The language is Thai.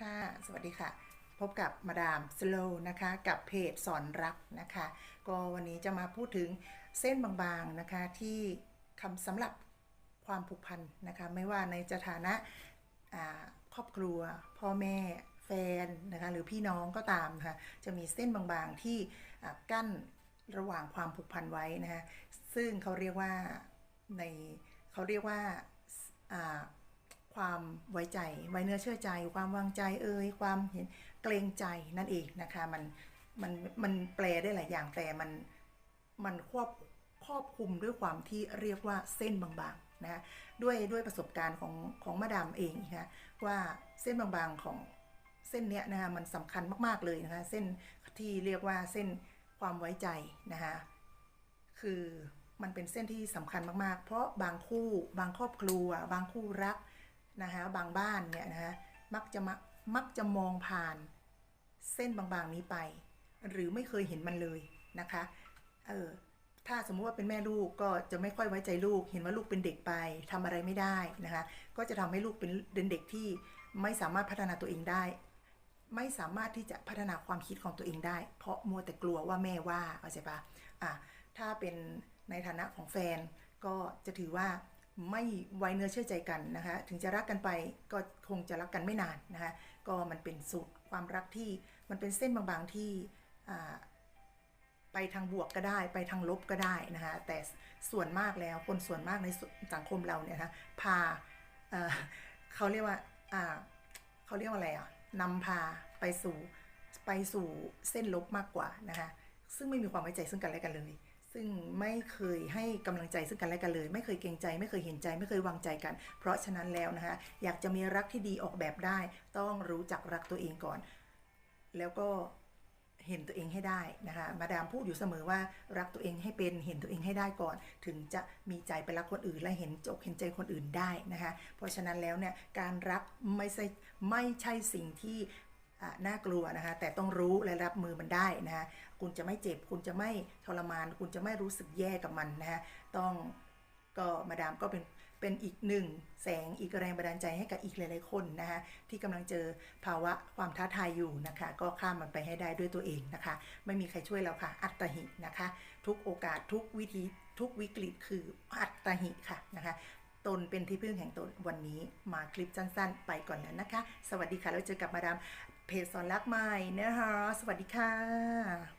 ค่ะ สวัสดีค่ะ พบกับมาดามสโลนะคะ กับเพจสอนรักนะคะ ก็วันนี้จะมาพูดถึงเส้นบางๆนะคะที่คำสำหรับความผูกพันนะคะ ไม่ว่าในสถานะครอบครัว พ่อแม่แฟนนะคะหรือพี่น้องก็ตามนะคะจะมีเส้นบางๆที่กั้นระหว่างความผูกพันไว้นะคะซึ่งเขาเรียกว่าในเขาเรียกว่า ความไว้ใจ ไว้เนื้อเชื่อใจ ความวางใจเอ่ยความเห็นเกรงใจนั่นเองนะคะมันมันมันแปลได้หลายอย่างแต่มันมันควบครอบคลุมด้วยความที่เรียกว่าเส้นบางๆนะด้วยด้วยประสบการณ์ของของมาดามเองนะคะว่าเส้นบางๆของเส้นเนี้ยนะคะมันสำคัญมากๆเลยนะคะเส้นที่เรียกว่าเส้นความไว้ใจนะคะคือมันเป็นเส้นที่สำคัญมากๆ เพราะบางคู่ บางครอบครัว บางคู่รัก นะคะบางบ้านเนี่ยนะคะมักจะมมักจะมองผ่านเส้นบางๆนี้ไป หรือไม่เคยเห็นมันเลยนะคะเออถ้าสมมุติว่าเป็นแม่ลูกก็จะไม่ค่อยไว้ใจลูก เห็นว่าลูกเป็นเด็กไปทำอะไรไม่ได้นะคะก็จะทำให้ลูกเป็นเป็นเด็กที่ไม่สามารถพัฒนาตัวเองได้ ไม่สามารถที่จะพัฒนาความคิดของตัวเองได้ เพราะมัวแต่กลัวว่าแม่ว่าเข้าใจปะอะถ้าเป็นในฐานะของแฟนก็จะถือว่า ไม่ไว้เนื้อเชื่อใจกันนะคะ ถึงจะรักกันไปก็คงจะรักกันไม่นานนะคะ ก็มันเป็นสูตรความรักที่มันเป็นเส้นบางๆที่ไปทางบวกก็ได้ ไปทางลบก็ได้นะคะแต่ส่วนมากแล้วคนส่วนมากในสังคมเราเนี่ยนะคะพาเขาเรียกว่าอ่าเขาเรียกว่าอะไรอะนำพาไปสู่ไปสู่เส้นลบมากกว่านะคะซึ่งไม่มีความไว้ใจซึ่งกันและกันเลย ซึ่งไม่เคยให้กำลังใจซึ่งกันและกันเลย ไม่เคยเกรงใจ ไม่เคยเห็นใจ ไม่เคยวางใจกัน เพราะฉะนั้นแล้วนะคะ อยากจะมีรักที่ดีออกแบบได้ ต้องรู้จักรักตัวเองก่อน แล้วก็เห็นตัวเองให้ได้นะคะ มาดามพูดอยู่เสมอว่ารักตัวเองให้เป็นเห็นตัวเองให้ได้ก่อน ถึงจะมีใจไปรักคนอื่นและเห็นจกเห็นใจคนอื่นได้นะคะ เพราะฉะนั้นแล้วเนี่ยการรักไม่ใช่ไม่ใช่สิ่งที่ น่ากลัวนะคะ แต่ต้องรู้และรับมือมันได้นะคะคุณจะไม่เจ็บ คุณจะไม่ทรมาน คุณจะไม่รู้สึกแย่กับมันนะคะต้องก็มาดามก็เป็นเป็นอีกหนึ่งแสงอีกแรงบันดาลใจให้กับอีกหลาย ๆ คนนะคะที่กำลังเจอภาวะความท้าทายอยู่นะคะ ก็ข้ามมันไปให้ได้ด้วยตัวเองนะคะ ไม่มีใครช่วยเราค่ะ อัตหินะคะ ทุกโอกาสทุกวิธีทุกวิกฤตคืออัตหิค่ะนะคะ ตนเป็นที่พึ่งแห่งตนวันนี้มาคลิปสั้นๆ ไปก่อนแล้วนะคะ สวัสดีค่ะแล้วเจอกับมาดามเพจสอนรักใหม่นะคะ สวัสดีค่ะ